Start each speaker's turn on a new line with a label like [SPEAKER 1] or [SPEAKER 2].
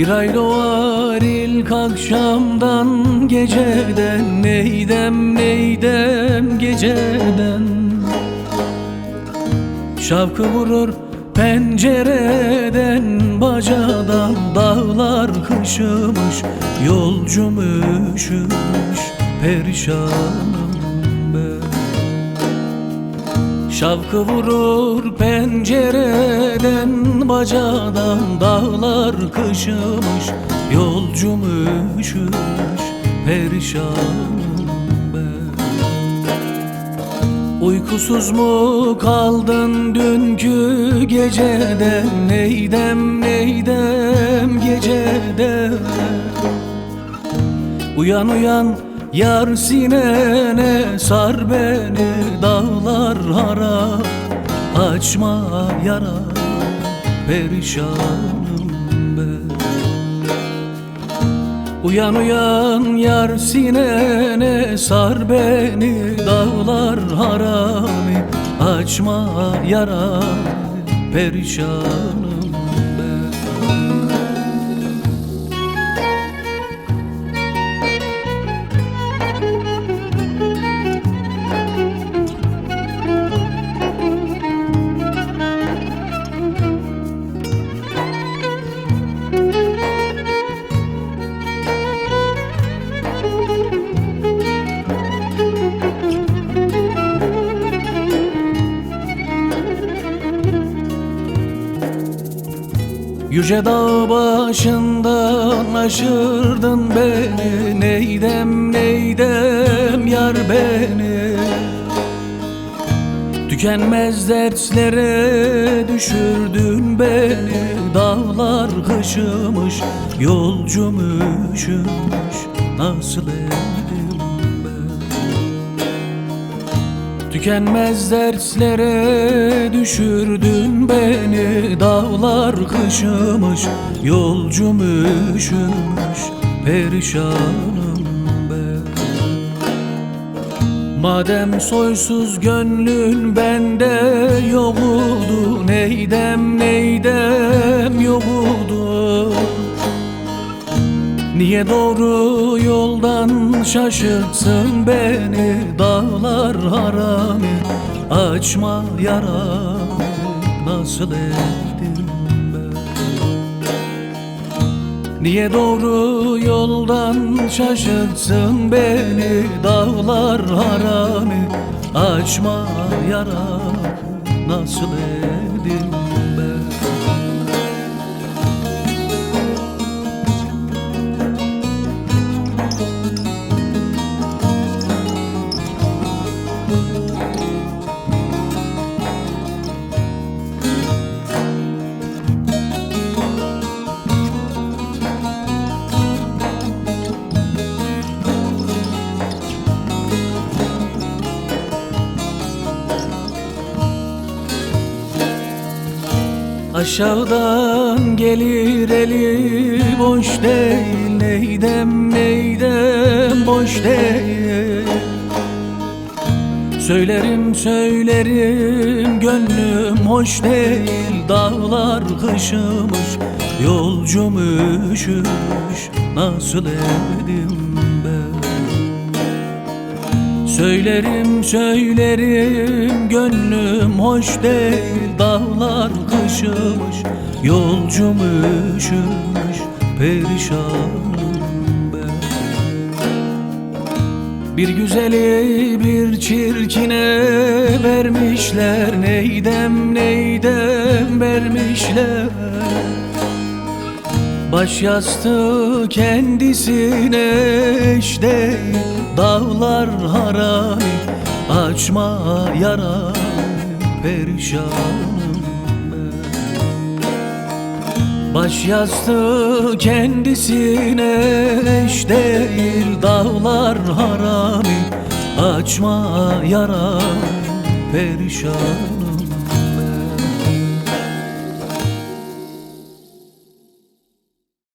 [SPEAKER 1] Bir ay doğar ilk akşamdan geceden. Neydem neydem geceden? Şavkı vurur pencereden Bacadan dağlar kışımış Yolcum üşümüş perişanım Şavkı vurur pencereden Bacadan dağlar kışımış. Yolcum üşümüş perişanım ben. Uykusuz mu kaldın dünkü geceden? Neydem neydem geceden? Uyan uyan yar sinene sar beni dağlar harap Açma yara perişanım ben. Uyan uyan yar sinene sar beni dağlar harami Açma yara perişanım Yüce dağ başından aşırdın beni. Neydem neydem yar beni? Tükenmez dertlere düşürdün beni. Dağlar kışımış, yolcum üşümüş. Nasıl edim Tükenmez dertlere düşürdün beni Dağlar kışımış, yolcum üşümüş Perişanım ben. Madem soysuz gönlün bende yok oldu Neydem neydem yok oldu Niye doğru yoldan şaşırtsın beni? Dağlar harami açma yara Nasıl ettim ben? Niye doğru yoldan şaşırtsın beni? Dağlar harami açma yara Nasıl edin Aşağıdan gelir eli boş değil Neydem neydem boş değil. Söylerim söylerim gönlüm hoş değil Dağlar kışımış yolcum üşümüş Nasıl edim ben Söylerim söylerim gönlüm hoş değil Dağlar kışımış yolcum üşümüş Perişanım ben. Bir güzeli bir çirkine vermişler Neydem neydem vermişler Baş yastığı kendisine eş değil Dağlar haray açma yara Perişanım Baş yastığı kendisine eş değil Dağlar harami açma yara Perişanım